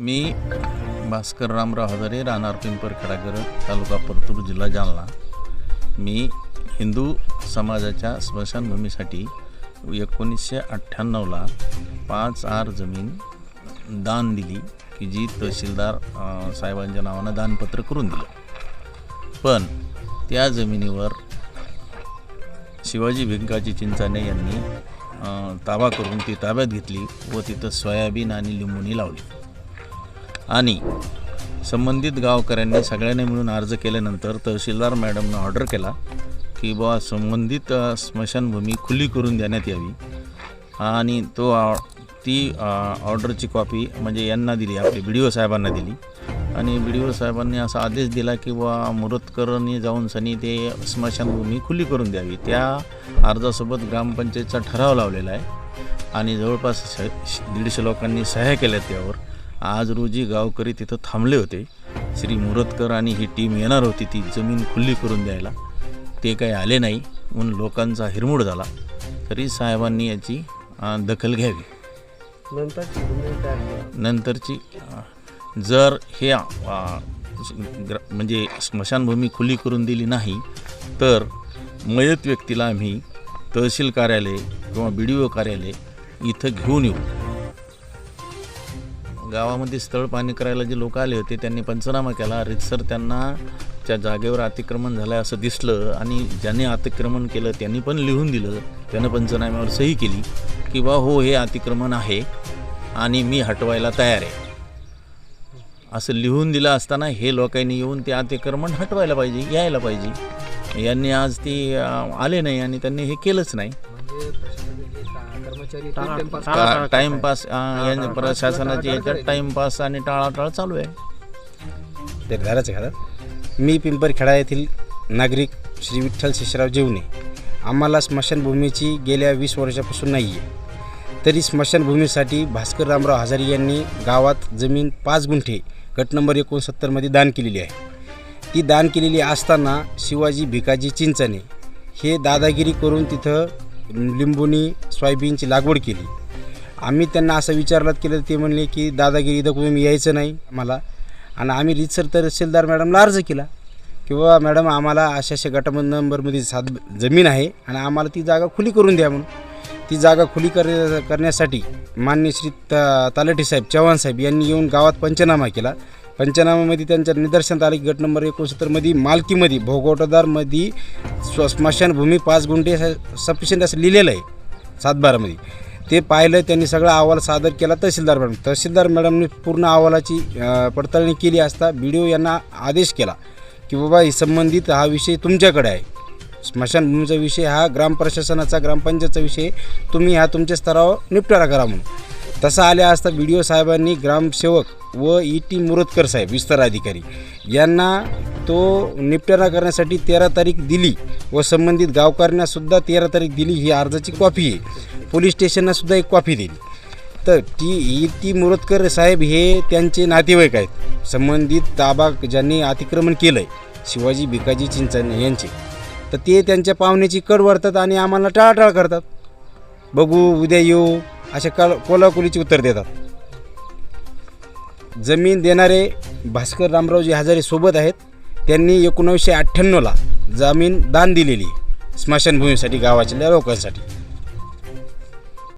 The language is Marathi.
मी भास्कर रामराव हजारे राहणार पिंपरखेडागर तालुका परतूर जिल्हा जालना. मी हिंदू समाजाच्या स्मशानभूमीसाठी एकोणीसशे अठ्ठ्याण्णवला पाच आर जमीन दान दिली की जी तहसीलदार साहेबांच्या नावानं दानपत्र करून दिलं. पण त्या जमिनीवर शिवाजी भिंकाजी चिंचाने यांनी ताबा करून ती ताब्यात घेतली व तिथं सोयाबीन आणि लिंबुनी लावली. आणि संबंधित गावकऱ्यांनी सगळ्यांनी मिळून अर्ज केल्यानंतर तहसीलदार मॅडमनं ऑर्डर केला की बुवा संबंधित स्मशानभूमी खुली करून देण्यात यावी. आणि तो ती ऑर्डरची कॉपी म्हणजे यांना दिली आपली बी डी ओ साहेबांना दिली. आणि बी डी ओ साहेबांनी असा आदेश दिला की बुवा मुरतकरनी जाऊन सनी ते स्मशानभूमी खुली करून द्यावी. त्या अर्जासोबत ग्रामपंचायतचा ठराव लावलेला आहे. आणि जवळपास श- दीडशे लोकांनी सह्या केल्या त्यावर आज रोजी गावकरी तिथं थांबले होते. श्री मुरतकर आणि ही टीम येणार होती ती जमीन खुली करून द्यायला. ते काही आले नाही म्हणून लोकांचा हिरमोड झाला. तरी साहेबांनी याची दखल घ्यावी. नंतरची जर हे म्हणजे स्मशानभूमी खुली करून दिली नाही तर मयत व्यक्तीला आम्ही तहसील कार्यालय किंवा बी डी ओ कार्यालय इथं घेऊन येऊ. गावामध्ये स्थळ पाणी करायला जे लोक आले होते त्यांनी पंचनामा केला. रितसर त्यांना त्या जागेवर अतिक्रमण झालं आहे असं दिसलं आणि ज्यांनी अतिक्रमण केलं त्यांनी पण लिहून दिलं. त्यानं पंचनाम्यावर सही केली की बा हो हे अतिक्रमण आहे आणि मी हटवायला तयार आहे. असं लिहून दिलं असताना हे लोकांनी येऊन ते अतिक्रमण हटवायला पाहिजे यायला पाहिजे. यांनी आज ती आले नाही आणि त्यांनी हे केलंच नाही. म्हणजे कर्मचारी टाइमपास प्रशासनाची याच्यात टाइमपास आणि टाळाटाळ चालू आहे. ते आहे का मी पिंपरखेडा येथील नागरिक श्री विठ्ठल शिशराव जेवणे. आम्हाला स्मशानभूमीची गेल्या वीस वर्षापासून नाही आहे तरी स्मशानभूमीसाठी भास्कर रामराव हजारी यांनी गावात जमीन पाच गुंठे गट नंबर एकोणसत्तरमध्ये दान केलेली आहे. ती दान केलेली असताना शिवाजी भिकाजी चिंचाने हे दादागिरी करून तिथं लिंबूनी सोयाबीनची लागवड केली. आम्ही त्यांना असं विचारलं केलं ते म्हणले की दादागिरी इथं तुम्ही यायचं नाही आम्हाला. आणि आम्ही रितसर तहसीलदार मॅडमला अर्ज केला की बाबा मॅडम आम्हाला अशा अशा गट नंबरमध्ये सात जमीन आहे आणि आम्हाला ती जागा खुली करून द्या म्हणून. ती जागा खुली कर करण्यासाठी मान्य श्री त तालटी साहेब चव्हाण साहेब यांनी येऊन गावात पंचनामा केला. पंचनाम्यामध्ये त्यांच्या निदर्शनात आले की गट नंबर एकोणसत्तरमध्ये मालकीमध्ये भोगवटदारमध्ये स्व स्मशानभूमी पाच गुंठे सफिशियंट असं लिहिलेलं आहे सातबारामध्ये ते पाहिलं त्यांनी सगळा अहवाल सादर केला तहसीलदार मॅडम. तहसीलदार मॅडमने पूर्ण अहवालाची पडताळणी केली असता बी डी ओ यांना आदेश केला की बाबा ही संबंधित हा विषय तुमच्याकडे आहे. स्मशानभूमीचा विषय हा ग्राम प्रशासनाचा ग्रामपंचायतचा विषय तुम्ही हा तुमच्या स्तरावर निपटारा करा म्हणून. तसा आल्या असता बी डी ओ साहेबांनी ग्रामसेवक व ई टी मुरतकर साहेब विस्तार अधिकारी यांना तो निपटारा करण्यासाठी तेरा तारीख दिली व संबंधित गावकऱ्यांनासुद्धा तेरा तारीख दिली ही अर्जाची कॉपी आहे. पोलीस स्टेशनलासुद्धा एक कॉपी दिली. तर ती ई टी मुरतकर साहेब हे त्यांचे नातेवाईक आहेत. संबंधित ताबा ज्यांनी अतिक्रमण केलं आहे शिवाजी भिकाजी चिंचणे यांचे. तर ते त्यांच्या पाहुण्याची कड वाढतात आणि आम्हाला टाळाटाळ करतात. बघू उद्या येऊ अशा काल कोलाकुलीची उत्तर देतात. जमीन देणारे भास्कर रामरावजी हजारे सोबत आहेत. त्यांनी एकोणावीसशे अठ्ठ्याण्णवला जमीन दान दिलेली. स्मशानभूमीसाठी गावाच्या लोकांसाठी.